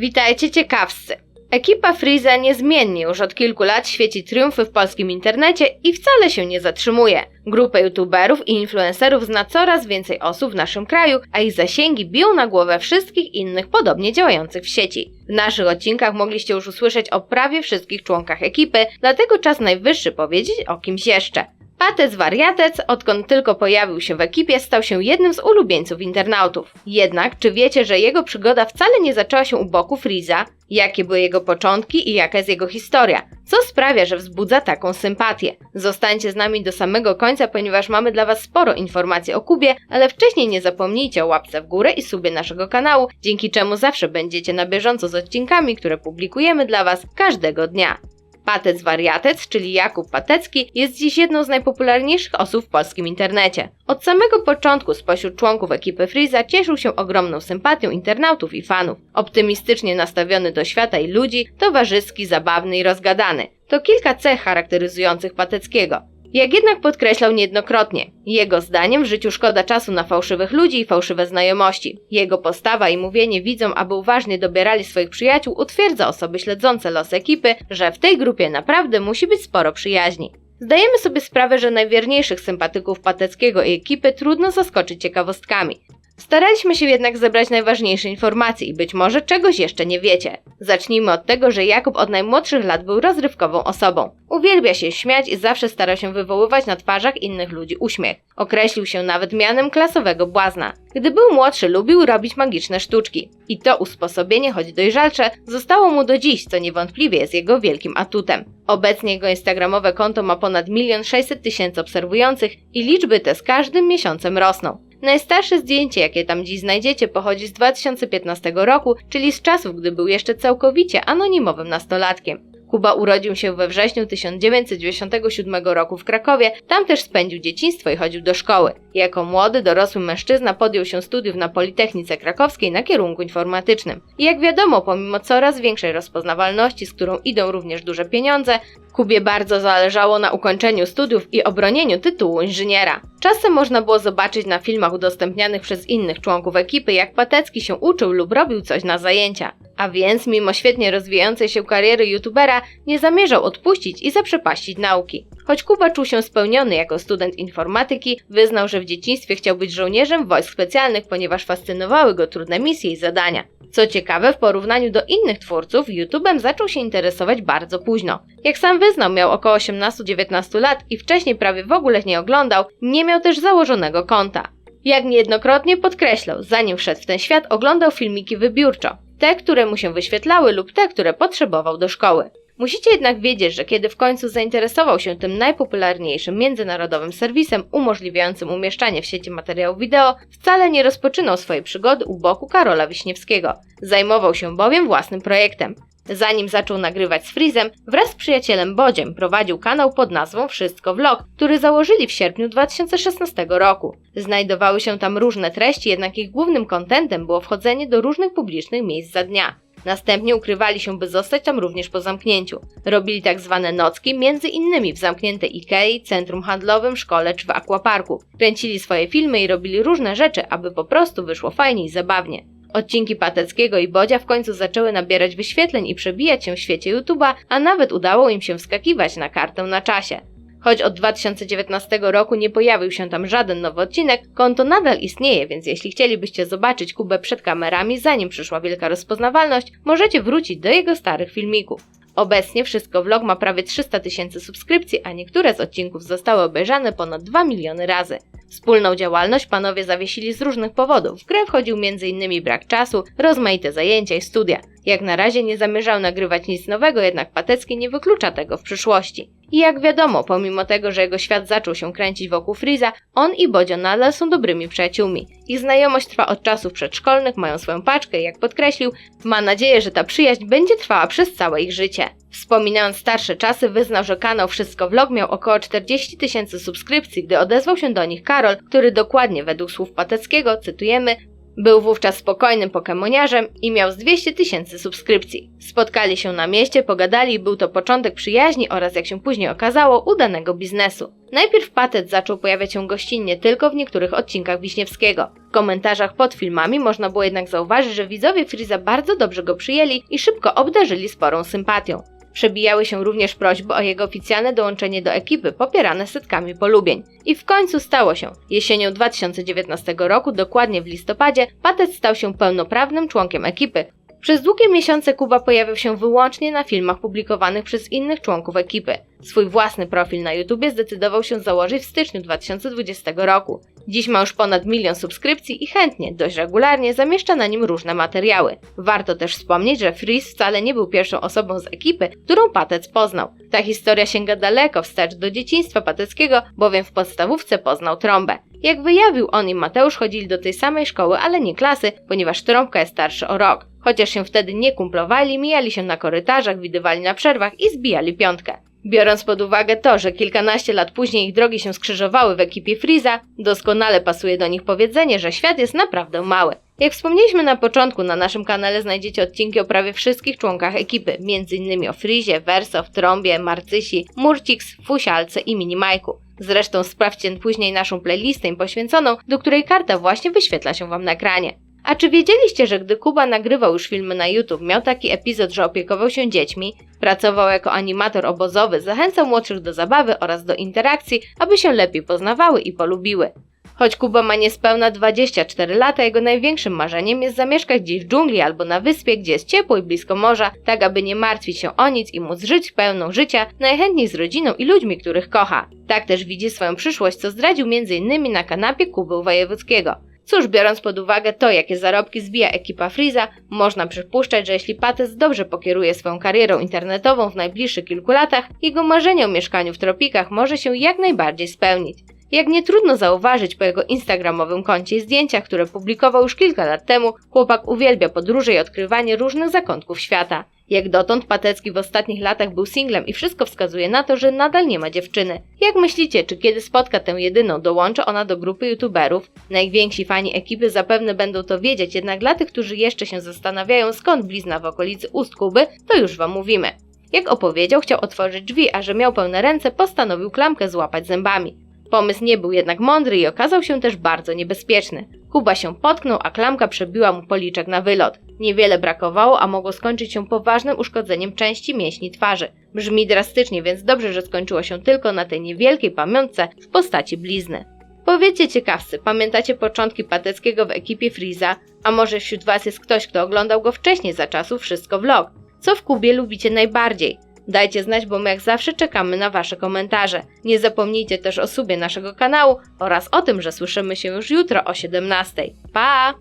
Witajcie ciekawscy! Ekipa Freeza niezmiennie już od kilku lat świeci triumfy w polskim internecie i wcale się nie zatrzymuje. Grupę youtuberów i influencerów zna coraz więcej osób w naszym kraju, a ich zasięgi biją na głowę wszystkich innych podobnie działających w sieci. W naszych odcinkach mogliście już usłyszeć o prawie wszystkich członkach ekipy, dlatego czas najwyższy powiedzieć o kimś jeszcze. Patec Wariatec, odkąd tylko pojawił się w ekipie, stał się jednym z ulubieńców internautów. Jednak, czy wiecie, że jego przygoda wcale nie zaczęła się u boku Freeza? Jakie były jego początki i jaka jest jego historia? Co sprawia, że wzbudza taką sympatię? Zostańcie z nami do samego końca, ponieważ mamy dla Was sporo informacji o Kubie, ale wcześniej nie zapomnijcie o łapce w górę i subie naszego kanału, dzięki czemu zawsze będziecie na bieżąco z odcinkami, które publikujemy dla Was każdego dnia. Patec Wariatec, czyli Jakub Patecki, jest dziś jedną z najpopularniejszych osób w polskim internecie. Od samego początku spośród członków ekipy Freeza cieszył się ogromną sympatią internautów i fanów. Optymistycznie nastawiony do świata i ludzi, towarzyski, zabawny i rozgadany. To kilka cech charakteryzujących Pateckiego. Jak jednak podkreślał niejednokrotnie, jego zdaniem w życiu szkoda czasu na fałszywych ludzi i fałszywe znajomości. Jego postawa i mówienie widzom, aby uważnie dobierali swoich przyjaciół, utwierdza osoby śledzące los ekipy, że w tej grupie naprawdę musi być sporo przyjaźni. Zdajemy sobie sprawę, że najwierniejszych sympatyków Pateckiego i ekipy trudno zaskoczyć ciekawostkami. Staraliśmy się jednak zebrać najważniejsze informacje i być może czegoś jeszcze nie wiecie. Zacznijmy od tego, że Jakub od najmłodszych lat był rozrywkową osobą. Uwielbia się śmiać i zawsze starał się wywoływać na twarzach innych ludzi uśmiech. Określił się nawet mianem klasowego błazna. Gdy był młodszy, lubił robić magiczne sztuczki. I to usposobienie, choć dojrzalcze, zostało mu do dziś, co niewątpliwie jest jego wielkim atutem. Obecnie jego instagramowe konto ma ponad 1 600 tysięcy obserwujących i liczby te z każdym miesiącem rosną. Najstarsze zdjęcie, jakie tam dziś znajdziecie, pochodzi z 2015 roku, czyli z czasów, gdy był jeszcze całkowicie anonimowym nastolatkiem. Kuba urodził się we wrześniu 1997 roku w Krakowie, tam też spędził dzieciństwo i chodził do szkoły. Jako młody, dorosły mężczyzna podjął się studiów na Politechnice Krakowskiej na kierunku informatycznym. I jak wiadomo, pomimo coraz większej rozpoznawalności, z którą idą również duże pieniądze, Kubie bardzo zależało na ukończeniu studiów i obronieniu tytułu inżyniera. Czasem można było zobaczyć na filmach udostępnianych przez innych członków ekipy, jak Patecki się uczył lub robił coś na zajęcia. A więc, mimo świetnie rozwijającej się kariery youtubera, nie zamierzał odpuścić i zaprzepaścić nauki. Choć Kuba czuł się spełniony jako student informatyki, wyznał, że w dzieciństwie chciał być żołnierzem wojsk specjalnych, ponieważ fascynowały go trudne misje i zadania. Co ciekawe, w porównaniu do innych twórców, YouTube'em zaczął się interesować bardzo późno. Jak sam wyznał, miał około 18-19 lat i wcześniej prawie w ogóle nie oglądał, nie miał też założonego konta. Jak niejednokrotnie podkreślał, zanim wszedł w ten świat, oglądał filmiki wybiórczo. Te, które mu się wyświetlały lub te, które potrzebował do szkoły. Musicie jednak wiedzieć, że kiedy w końcu zainteresował się tym najpopularniejszym międzynarodowym serwisem umożliwiającym umieszczanie w sieci materiałów wideo, wcale nie rozpoczynał swojej przygody u boku Karola Wiśniewskiego. Zajmował się bowiem własnym projektem. Zanim zaczął nagrywać z Freezem, wraz z przyjacielem Bodziem prowadził kanał pod nazwą Wszystko Vlog, który założyli w sierpniu 2016 roku. Znajdowały się tam różne treści, jednak ich głównym kontentem było wchodzenie do różnych publicznych miejsc za dnia. Następnie ukrywali się, by zostać tam również po zamknięciu. Robili tak zwane nocki, między innymi w zamkniętej Ikei, centrum handlowym, szkole czy w aquaparku. Kręcili swoje filmy i robili różne rzeczy, aby po prostu wyszło fajnie i zabawnie. Odcinki Pateckiego i Bodzia w końcu zaczęły nabierać wyświetleń i przebijać się w świecie YouTube'a, a nawet udało im się wskakiwać na kartę na czasie. Choć od 2019 roku nie pojawił się tam żaden nowy odcinek, konto nadal istnieje, więc jeśli chcielibyście zobaczyć Kubę przed kamerami, zanim przyszła wielka rozpoznawalność, możecie wrócić do jego starych filmików. Obecnie Wszystko Vlog ma prawie 300 tysięcy subskrypcji, a niektóre z odcinków zostały obejrzane ponad 2 miliony razy. Wspólną działalność panowie zawiesili z różnych powodów. W grę wchodził m.in. brak czasu, rozmaite zajęcia i studia. Jak na razie nie zamierzał nagrywać nic nowego, jednak Patecki nie wyklucza tego w przyszłości. I jak wiadomo, pomimo tego, że jego świat zaczął się kręcić wokół Freeza, on i Bodzio nadal są dobrymi przyjaciółmi. Ich znajomość trwa od czasów przedszkolnych, mają swoją paczkę i jak podkreślił, ma nadzieję, że ta przyjaźń będzie trwała przez całe ich życie. Wspominając starsze czasy, wyznał, że kanał Wszystko Vlog miał około 40 tysięcy subskrypcji, gdy odezwał się do nich Karol, który dokładnie według słów Pateckiego, cytujemy, Był wówczas spokojnym pokemoniarzem i miał z 200 tysięcy subskrypcji. Spotkali się na mieście, pogadali i był to początek przyjaźni oraz, jak się później okazało, udanego biznesu. Najpierw Patec zaczął pojawiać się gościnnie tylko w niektórych odcinkach Wiśniewskiego. W komentarzach pod filmami można było jednak zauważyć, że widzowie Freeza bardzo dobrze go przyjęli i szybko obdarzyli sporą sympatią. Przebijały się również prośby o jego oficjalne dołączenie do ekipy, popierane setkami polubień. I w końcu stało się. Jesienią 2019 roku, dokładnie w listopadzie, Patec stał się pełnoprawnym członkiem ekipy. Przez długie miesiące Kuba pojawiał się wyłącznie na filmach publikowanych przez innych członków ekipy. Swój własny profil na YouTubie zdecydował się założyć w styczniu 2020 roku. Dziś ma już ponad milion subskrypcji i chętnie, dość regularnie zamieszcza na nim różne materiały. Warto też wspomnieć, że Freeze wcale nie był pierwszą osobą z ekipy, którą Patec poznał. Ta historia sięga daleko wstecz do dzieciństwa Pateckiego, bowiem w podstawówce poznał trąbę. Jak wyjawił on i Mateusz chodzili do tej samej szkoły, ale nie klasy, ponieważ trąbka jest starszy o rok. Chociaż się wtedy nie kumplowali, mijali się na korytarzach, widywali na przerwach i zbijali piątkę. Biorąc pod uwagę to, że kilkanaście lat później ich drogi się skrzyżowały w ekipie Freeza, doskonale pasuje do nich powiedzenie, że świat jest naprawdę mały. Jak wspomnieliśmy na początku, na naszym kanale znajdziecie odcinki o prawie wszystkich członkach ekipy, m.in. o Freezie, Versow, Trąbie, Marcysi, Murcix, Fusialce i Minimajku. Zresztą sprawdźcie później naszą playlistę im poświęconą, do której karta właśnie wyświetla się Wam na ekranie. A czy wiedzieliście, że gdy Kuba nagrywał już filmy na YouTube, miał taki epizod, że opiekował się dziećmi, pracował jako animator obozowy, zachęcał młodszych do zabawy oraz do interakcji, aby się lepiej poznawały i polubiły. Choć Kuba ma niespełna 24 lata, jego największym marzeniem jest zamieszkać gdzieś w dżungli albo na wyspie, gdzie jest ciepło i blisko morza, tak aby nie martwić się o nic i móc żyć pełną życia, najchętniej z rodziną i ludźmi, których kocha. Tak też widzi swoją przyszłość, co zdradził m.in. na kanapie Kuby Wojewódzkiego. Cóż, biorąc pod uwagę to, jakie zarobki zbija ekipa Freeza, można przypuszczać, że jeśli Pates dobrze pokieruje swoją karierą internetową w najbliższych kilku latach, jego marzenie o mieszkaniu w tropikach może się jak najbardziej spełnić. Jak nie trudno zauważyć po jego instagramowym koncie i zdjęciach, które publikował już kilka lat temu, chłopak uwielbia podróże i odkrywanie różnych zakątków świata. Jak dotąd Patecki w ostatnich latach był singlem i wszystko wskazuje na to, że nadal nie ma dziewczyny. Jak myślicie, czy kiedy spotka tę jedyną, dołączy ona do grupy youtuberów? Najwięksi fani ekipy zapewne będą to wiedzieć, jednak dla tych, którzy jeszcze się zastanawiają skąd blizna w okolicy ust Kuby, to już wam mówimy. Jak opowiedział, chciał otworzyć drzwi, a że miał pełne ręce, postanowił klamkę złapać zębami. Pomysł nie był jednak mądry i okazał się też bardzo niebezpieczny. Kuba się potknął, a klamka przebiła mu policzek na wylot. Niewiele brakowało, a mogło skończyć się poważnym uszkodzeniem części mięśni twarzy. Brzmi drastycznie, więc dobrze, że skończyło się tylko na tej niewielkiej pamiątce w postaci blizny. Powiedzcie ciekawcy, pamiętacie początki Pateckiego w ekipie Freeza? A może wśród Was jest ktoś, kto oglądał go wcześniej za czasów Wszystko Vlog? Co w Kubie lubicie najbardziej? Dajcie znać, bo my jak zawsze czekamy na Wasze komentarze. Nie zapomnijcie też o subie naszego kanału oraz o tym, że słyszymy się już jutro o 17. Pa!